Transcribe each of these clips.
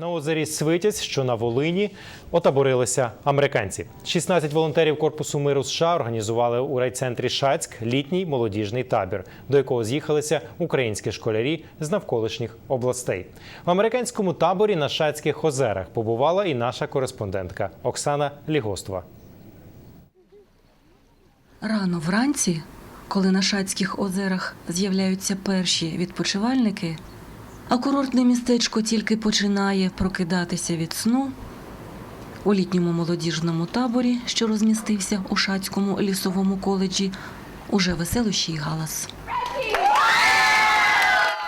На озері Свитязь, що на Волині, отаборилися американці. 16 волонтерів Корпусу миру США організували у райцентрі Шацьк літній молодіжний табір, до якого з'їхалися українські школярі з навколишніх областей. В американському таборі на Шацьких озерах побувала і наша кореспондентка Оксана Лігостова. Рано вранці, коли на Шацьких озерах з'являються перші відпочивальники, а курортне містечко тільки починає прокидатися від сну, у літньому молодіжному таборі, що розмістився у Шацькому лісовому коледжі, уже веселощий галас.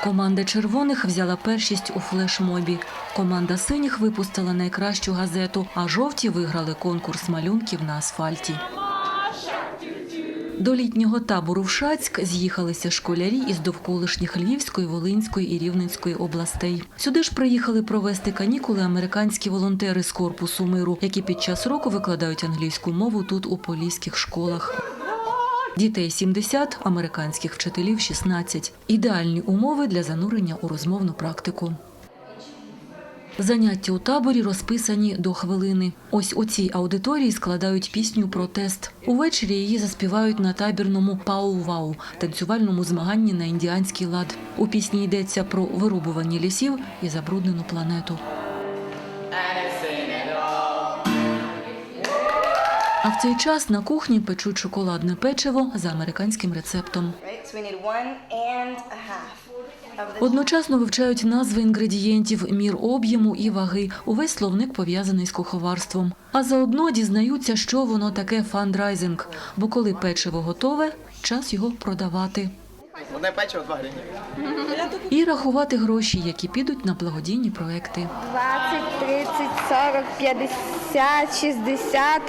Команда червоних взяла першість у флешмобі. Команда синіх випустила найкращу газету, а жовті виграли конкурс малюнків на асфальті. До літнього табору в Шацьк з'їхалися школярі із довколишніх Львівської, Волинської і Рівненської областей. Сюди ж приїхали провести канікули американські волонтери з корпусу миру, які під час року викладають англійську мову тут у поліських школах. Дітей 70, американських вчителів 16. Ідеальні умови для занурення у розмовну практику. Заняття у таборі розписані до хвилини. Ось у цій аудиторії складають пісню Протест. Увечері її заспівають на табірному пау-вау танцювальному змаганні на індіанський лад. У пісні йдеться про вирубування лісів і забруднену планету. А в цей час на кухні печуть шоколадне печиво за американським рецептом. Одночасно вивчають назви інгредієнтів, мір об'єму і ваги. Увесь словник пов'язаний з куховарством. А заодно дізнаються, що воно таке фандрайзинг. Бо коли печиво готове, час його продавати. Одне печиво, два гривні. І рахувати гроші, які підуть на благодійні проекти. 20, 30, 40, 50, 60.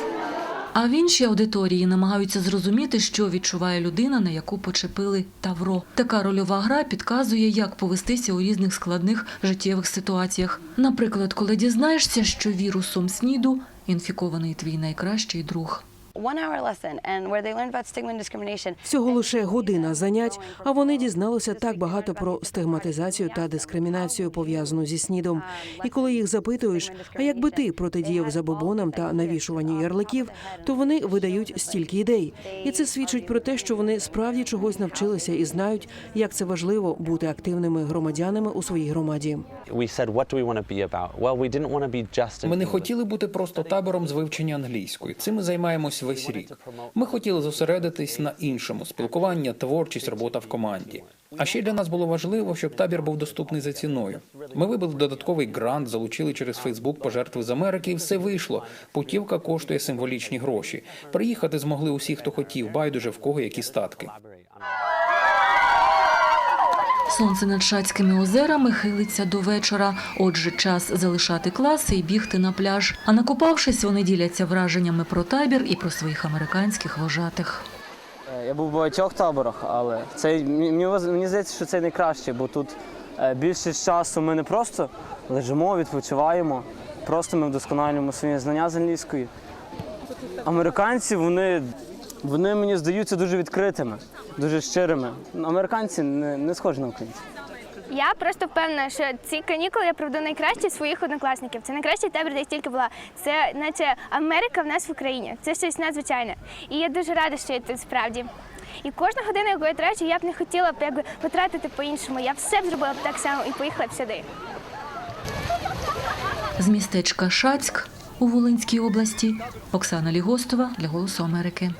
А в іншій аудиторії намагаються зрозуміти, що відчуває людина, на яку почепили тавро. Така рольова гра підказує, як повестися у різних складних життєвих ситуаціях. Наприклад, коли дізнаєшся, що вірусом СНІДу інфікований твій найкращий друг. One hour lesson and where they learned about stigma and discrimination. Всього лише година занять, а вони дізналися так багато про стигматизацію та дискримінацію пов'язану зі снідом. І коли їх запитуєш, а якби ти протидіяв забобонам та навішуванню ярликів, то вони видають стільки ідей. І це свідчить про те, що вони справді чогось навчилися і знають, як це важливо бути активними громадянами у своїй громаді. we said, what do we want to be about? Well, we didn't want to be just. an Ми не хотіли бути просто табором з вивчення англійської. Цим ми займаємось весь рік. Ми хотіли зосередитись на іншому спілкування, творчість, робота в команді. А ще для нас було важливо, щоб табір був доступний за ціною. Ми вибили додатковий грант, залучили через Фейсбук пожертви з Америки, і все вийшло. Путівка коштує символічні гроші. Приїхати змогли усі, хто хотів, байдуже в кого які статки. Сонце над Шацькими озерами хилиться до вечора. Отже, час залишати класи і бігти на пляж. А накопавшись, вони діляться враженнями про табір і про своїх американських вожатих. Е, Я був в багатьох таборах, але цей мені, мені здається, що це найкраще, бо тут е, більшість часу ми не просто лежимо, відпочиваємо, просто ми вдосконалюємо свої знання з англійської. Американці, вони, вони мені здаються дуже відкритими, дуже щирими. Американці не, не схожі на українців. Я просто впевнена, що ці канікули я проведу найкраще своїх однокласників. Це найкращий табір, де я тільки була. Це наче Америка в нас в Україні. Це щось надзвичайне. І я дуже рада, що я тут справді. І кожна година, яку я трачу, я б не хотіла б якби потратити по-іншому. Я все б зробила б так само і поїхала б сюди. З містечка Шацьк у Волинській області Оксана Лігостова для Голосу Америки.